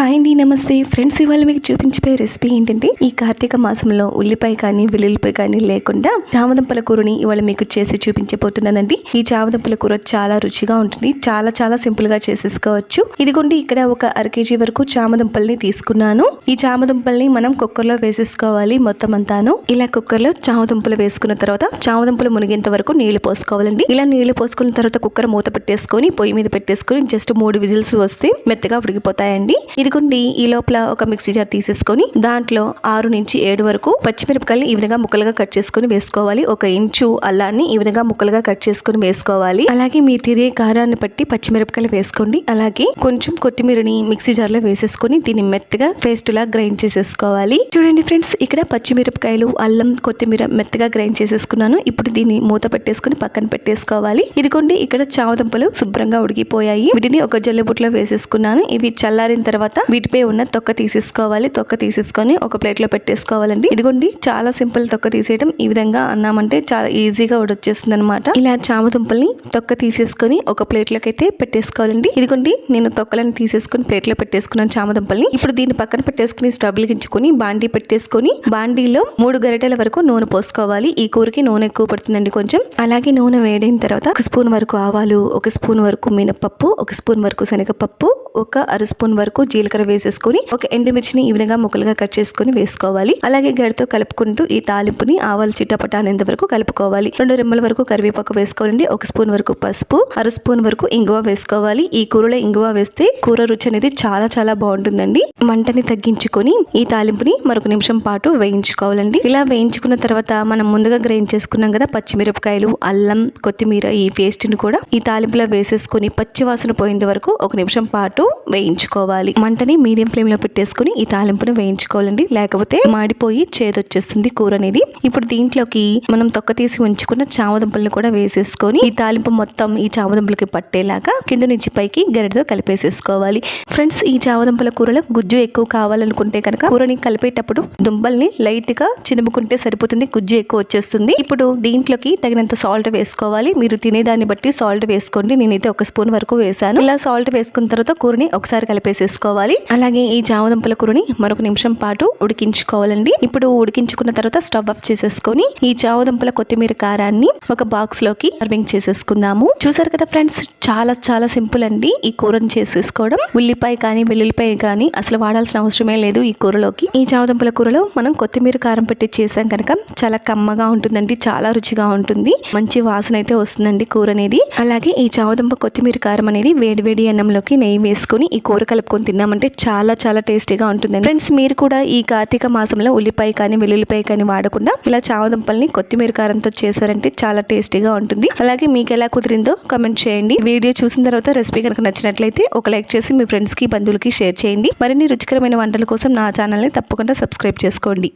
Hi అండి నమస్తే. Friends ఇవాళ మీకు చూపించే రెసిపీ ఏంటంటే ఈ కార్తీక మాసంలో ఉల్లిపాయ కానీ వెల్లుల్లిపాయ కానీ లేకుండా చామదుంపల కూరని ఇవాళ మీకు చేసి చూపించబోతున్నానండి. ఈ చామదుంపల కూర చాలా రుచిగా ఉంటుంది. చాలా చాలా సింపుల్గా చేసేసుకోవచ్చు. ఇదిగోండి ఇక్కడ ఒక అర కేజీ వరకు చామదంపల్ని తీసుకున్నాను. ఈ చామదుంపల్ని మనం కుక్కర్లో వేసేసుకోవాలి మొత్తం అంతాను. ఇలా కుక్కర్లో చామదుంపలు వేసుకున్న తర్వాత చామదుంపలు మునిగేంత వరకు నీళ్ళు పోసుకోవాలండి. ఇలా నీళ్ళు పోసుకున్న తర్వాత కుక్కర్ మూత పెట్టేసుకొని పొయ్యి మీద పెట్టేసుకొని జస్ట్ మూడు విజిల్స్ వస్తే మెత్తగా ఉడికిపోతాయండి. ఇదిగోండి ఈ లోపల ఒక మిక్సీ జార్ తీసేసుకొని దాంట్లో ఆరు నుంచి ఏడు వరకు పచ్చిమిరపకాయలు ఈ విధంగా ముక్కలుగా కట్ చేసుకొని వేసుకోవాలి. ఒక ఇంచు అల్లాన్ని ఈ విధంగా ముక్కలుగా కట్ చేసుకుని వేసుకోవాలి. అలాగే మీ తిరిగే కారాన్ని బట్టి పచ్చిమిరపకాయలు వేసుకోండి. అలాగే కొంచెం కొత్తిమీరని మిక్సీ జార్లో వేసేసుకుని దీన్ని మెత్తగా పేస్ట్ లా గ్రైండ్ చేసేసుకోవాలి. చూడండి ఫ్రెండ్స్ ఇక్కడ పచ్చిమిరపకాయలు అల్లం కొత్తిమీర మెత్తగా గ్రైండ్ చేసేసుకున్నాను. ఇప్పుడు దీన్ని మూత పెట్టేసుకుని పక్కన పెట్టేసుకోవాలి. ఇదిగోండి ఇక్కడ చావదంపలు శుభ్రంగా ఉడికిపోయాయి. వీటిని ఒక జల్లెబుట్లో వేసేసుకున్నాను. ఇవి చల్లారిన తర్వాత వీటిపై ఉన్న తొక్క తీసేసుకోవాలి. తొక్క తీసేసుకొని ఒక ప్లేట్లో పెట్టేసుకోవాలండి. ఇదిగోండి చాలా సింపుల్ తొక్క తీసేయడం ఈ విధంగా అన్నామంటే చాలా ఈజీగా ఉడొచ్చేస్తుంది అనమాట ఇలా చామదుంపల్ని తొక్క తీసేసుకొని ఒక ప్లేట్లోకి అయితే పెట్టేసుకోవాలండి. ఇదిగోండి నేను తొక్కలను తీసేసుకొని ప్లేట్లో పెట్టేసుకున్నాను చామ దుంపల్ని. ఇప్పుడు దీన్ని పక్కన పెట్టేసుకుని స్టవ్ వెలిగించుకొని బాండీ పెట్టేసుకొని బాండీలో మూడు గరిటెల వరకు నూనె పోసుకోవాలి. ఈ కూరకి నూనె ఎక్కువ పడుతుందండి కొంచెం. అలాగే నూనె వేడైన తర్వాత ఒక స్పూన్ వరకు ఆవాలు ఒక స్పూన్ వరకు మినపప్పు ఒక స్పూన్ వరకు శనగపప్పు ఒక అర స్పూన్ వరకు జీలకర్ర వేసేసుకుని ఒక ఎండుమిర్చిని ఈ విధంగా ముక్కలుగా కట్ చేసుకొని వేసుకోవాలి. అలాగే గడితో కలుపుకుంటూ ఈ తాలింపుని ఆవాలు చిట్టపట అనేంత వరకు కలుపుకోవాలి. రెండు రెమ్మల వరకు కరివేపాకు వేసుకోవాలండి. ఒక స్పూన్ వరకు పసుపు అర స్పూన్ వరకు ఇంగువ వేసుకోవాలి. ఈ కూరలో ఇంగువ వేస్తే కూర రుచి అనేది చాలా చాలా బాగుంటుందండి. మంటని తగ్గించుకొని ఈ తాలింపుని మరొక నిమిషం పాటు వేయించుకోవాలండి. ఇలా వేయించుకున్న తర్వాత మనం ముందుగా గ్రైండ్ చేసుకున్నాం కదా పచ్చిమిరపకాయలు అల్లం కొత్తిమీర ఈ పేస్ట్ని కూడా ఈ తాలింపులో వేసేసుకొని పచ్చి వాసన పోయేంత వరకు ఒక నిమిషం పాటు వేయించుకోవాలి. మంటని మీడియం ఫ్లేమ్లో పెట్టేసుకుని ఈ తాలింపును వేయించుకోవాలండి. లేకపోతే మాడిపోయి చేదొచ్చేస్తుంది కూర అనేది ఇప్పుడు దీంట్లోకి మనం తొక్క తీసి ఉంచుకున్న చామదుంపలను కూడా వేసేసుకొని ఈ తాలింపు మొత్తం ఈ చామదుంపలకి పట్టేలాగా కింద నుంచి పైకి గరిటతో కలిపేసేసుకోవాలి. ఫ్రెండ్స్ ఈ చామదుంపల కూరలో గుజ్జు ఎక్కువ కావాలనుకుంటే కనుక కూరని కలిపేటప్పుడు దుంపల్ని లైట్గా చినుముకుంటే సరిపోతుంది. గుజ్జు ఎక్కువ వచ్చేస్తుంది. ఇప్పుడు దీంట్లోకి తగినంత సాల్ట్ వేసుకోవాలి. మీరు తినేదాన్ని బట్టి సాల్ట్ వేసుకోండి. నేనైతే ఒక స్పూన్ వరకు వేసాను ఇలా సాల్ట్ వేసుకున్న తర్వాత కూరని ఒకసారి కలిపేసేసుకోవాలి. అలాగే ఈ చామదుంపల కూరని మరొక నిమిషం పాటు ఉడికించుకోవాలండి. ఇప్పుడు ఉడికించుకున్న తర్వాత స్టవ్ ఆఫ్ చేసేసుకొని ఈ చామదుంపల కొత్తిమీర కారాన్ని ఒక బాక్స్లోకి సర్వింగ్ చేసేసుకుందాము. చూసారు కదా ఫ్రెండ్స్ చాలా చాలా సింపుల్ అండి ఈ కూరని చేసేసుకోవడం. ఉల్లిపాయ కానీ వెల్లుల్లిపాయ కానీ అసలు వాడాల్సిన అవసరమే లేదు ఈ కూరలోకి. ఈ చామదుంపల కూరలో మనం కొత్తిమీర కారం పెట్టి చేసాం కనుక చాలా కమ్మగా ఉంటుందండి చాలా రుచిగా ఉంటుంది. మంచి వాసన అయితే వస్తుందండి కూర అనేది. అలాగే ఈ చామదుంప కొత్తిమీర కారం అనేది వేడి వేడి అన్నంలోకి నెయ్యి వేసుకొని ఈ కూర కలుపుకొని తిన్నాం తిన్నామంటే చాలా చాలా టేస్టీగా ఉంటుంది ఫ్రెండ్స్ మీరు కూడా ఈ కార్తీక మాసంలో ఉల్లిపాయ కానీ వెల్లుల్లిపాయ కానీ వాడకుండా ఇలా చామదుంపల్ని కొత్తిమీర కారంతో చేశారంటే చాలా టేస్టీగా ఉంటుంది. అలాగే మీకు ఎలా కుదిరిందో కమెంట్ చేయండి. వీడియో చూసిన తర్వాత రెసిపీ కనుక నచ్చినట్లయితే ఒక లైక్ చేసి మీ ఫ్రెండ్స్కి బంధువులకి షేర్ చేయండి. మరిన్ని రుచికరమైన వంటల కోసం నా ఛానల్ని తప్పకుండా సబ్స్క్రైబ్ చేసుకోండి.